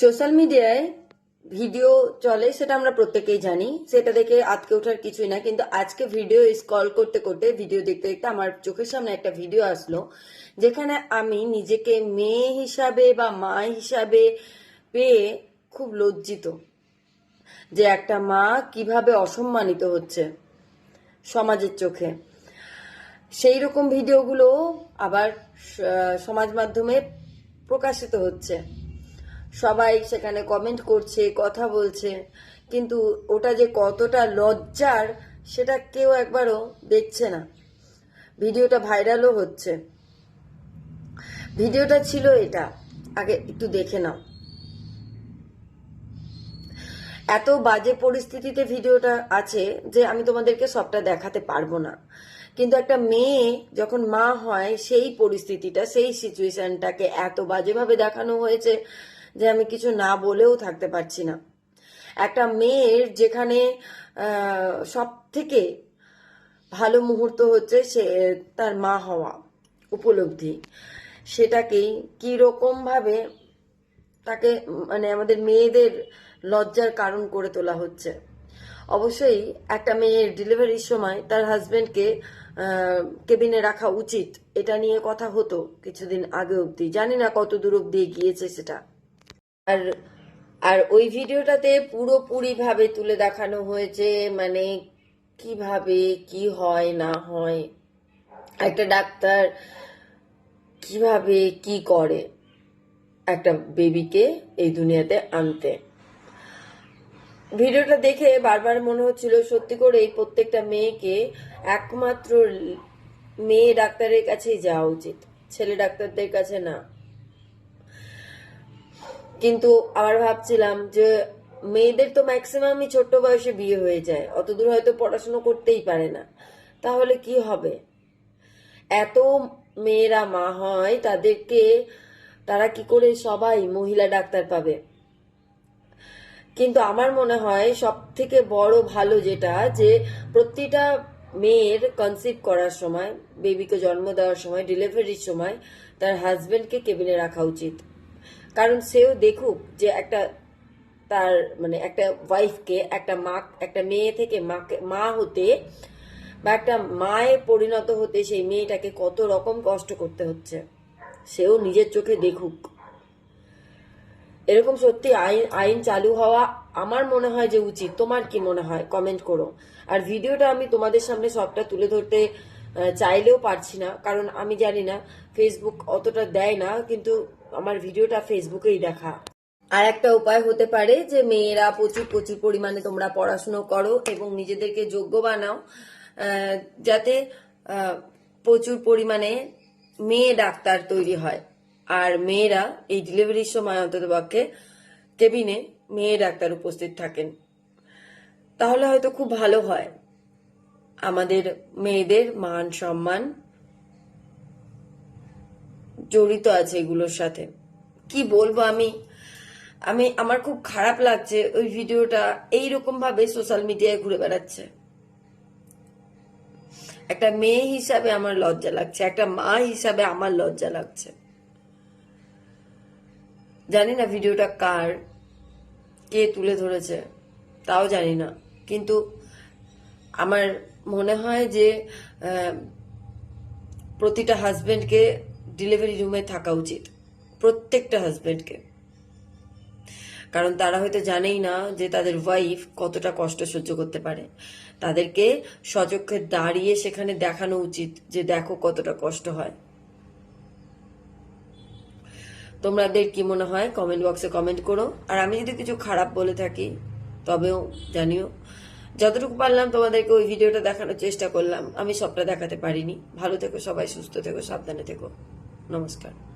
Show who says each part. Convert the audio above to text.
Speaker 1: Social মিডিয়ায় video চলে, সেটা আমরা প্রত্যেকেই জানি। সেটা দেখে আতকে ওঠার কিছুই না, কিন্তু আজকে ভিডিও স্ক্রল করতে করতে, ভিডিও দেখতে দেখতে আমার চোখের সামনে একটা ভিডিও আসলো, যেখানে আমি নিজেকে মেয়ে হিসাবে বা মা হিসাবে পেয়ে খুব লজ্জিত যে একটা মা কীভাবে অসম্মানিত হচ্ছে সমাজের চোখে। সেই রকম ভিডিওগুলো আবার সমাজ মাধ্যমে প্রকাশিত হচ্ছে। সবাই সেখানে কমেন্ট করছে, কথা বলছে। কিন্তু ওটা যে কতটা লজ্জার, সেটা কেউ একবারও দেখছে না। ভিডিওটা ভাইরালও হচ্ছে। ভিডিওটা ছিল এটা। আগে একটু দেখে নাও। এত বাজে পরিস্থিতিতে ভিডিওটা আছে যে আমি তোমাদেরকে সবটা দেখাতে পারব না। কিন্তু একটা মেয়ে যখন মা হয়, সেই পরিস্থিতিটা, সেই সিচুয়েশনটাকে এত বাজেভাবে দেখানো হয়েছে যে আমি কিছু না বলেও থাকতে পারছি না। একটা মেয়ের যেখানে সব থেকে ভালো মুহূর্ত হচ্ছে সে, তার মা হওয়া উপলব্ধি। সেটাকেই কি রকম ভাবে তাকে মানে আমাদের মেয়েদের লজ্জার কারণ করে তোলা হচ্ছে। অবশ্যই একটা মেয়ের ডেলিভারির সময় তার হাজবেন্ডকে কেবিনে রাখা উচিত। এটা নিয়ে কথা হতো কিছুদিন আগে অবধি। জানি না কত দূর অবধি গিয়েছে সেটা। আর আর ওই ভিডিওটাতে পুরোপুরি ভাবে তুলে দেখানো হয়েছে মানে কীভাবে, কি হয়, না হয়। একটা ডাক্তার কীভাবে, কি করে একটা বেবিকে এই দুনিয়াতে আনতে। ভিডিওটা দেখে বারবার মনে হচ্ছিল সত্যি করে এই প্রত্যেকটা মেয়েকে একমাত্র মেয়ে ডাক্তারের কাছেই যাওয়া উচিত, ছেলে ডাক্তারদের কাছে না। কিন্তু আবার ভাবছিলাম যে মেয়েদের তো ম্যাক্সিমামই ছোট্ট বয়সে বিয়ে হয়ে যায়, অতদূর হয়তো পড়াশুনো করতেই পারে না। তাহলে কি হবে? এত মেয়েরা মা হয়, তাদেরকে তারা কি করে সবাই মহিলা ডাক্তার পাবে? কিন্তু আমার মনে হয় সব থেকে বড় ভালো যেটা যে প্রতিটা মেয়ের কনসিভ করার সময় বেবিকে জন্ম দেওয়ার সময় ডেলিভারির সময় তার হাজবেন্ডকে কেবিনে রাখা উচিত। কারণ সেও দেখুক যে একটা তার মানে একটা ওয়াইফকে একটা মা একটা মেয়ে থেকে মাকে মা হতে বা একটা মায়ে পরিণত হতে সেই মেয়েটাকে কত রকম কষ্ট করতে হচ্ছে, সেও নিজের চোখে দেখুক। এরকম সত্যি আইন আইন চালু হওয়া আমার মনে হয় যে উচিত। তোমার কি মনে হয়? কমেন্ট করো। আর ভিডিওটা আমি তোমাদের সামনে সবটা তুলে ধরতে চাইলেও পারছি না। কারণ আমি জানি না ফেসবুক অতটা দেয় না, কিন্তু আমার ভিডিওটা ফেসবুকেই দেখা। আর একটা উপায় হতে পারে যে মেয়েরা প্রচুর প্রচুর পরিমাণে তোমরা পড়াশুনো করো এবং নিজেদেরকে যোগ্য বানাও যাতে প্রচুর পরিমাণে মেয়ে ডাক্তার তৈরি হয়। আর মেয়েরা এই ডেলিভারির সময় অন্তত পক্ষে কেবিনে মেয়ে ডাক্তার উপস্থিত থাকেন। তাহলে হয়তো খুব ভালো হয়। আমাদের মেয়েদের মান সম্মান জড়িত আছে এগুলোর সাথে। কি বলব আমি? আমি, আমার খুব খারাপ লাগছে ওই ভিডিওটা এইরকম ভাবে সোশ্যাল মিডিয়ায় ঘুরে বেড়াচ্ছে। একটা মেয়ে হিসাবে আমার লজ্জা লাগছে, একটা মা হিসাবে আমার লজ্জা লাগছে। জানি না ভিডিওটা কার, কে তুলে ধরেছে, তাও জানি না। কিন্তু আমার মনে হয় যে প্রতিটা হাজবেন্ডকে ডেলিভারি রুমে থাকা উচিত। প্রত্যেকটা হাজবেন্ডকে। কারণ তারা হয়তো জানেই না যে তাদের ওয়াইফ কতটা কষ্ট সহ্য করতে পারে। তাদেরকে সচক্ষে দাঁড়িয়ে সেখানে দেখানো উচিত যে দেখো কতটা কষ্ট হয়। তোমাদের কি মনে হয়? কমেন্ট বক্সে কমেন্ট করো। আর আমি যদি কিছু খারাপ বলে থাকি, তবেও জানিও। যতটুকু পারলাম তোমাদেরকে ওই ভিডিওটা দেখানোর চেষ্টা করলাম। আমি সবটা দেখাতে পারিনি। ভালো থেকো সবাই, সুস্থ থেকো, সাবধানে থেকো। নমস্কার।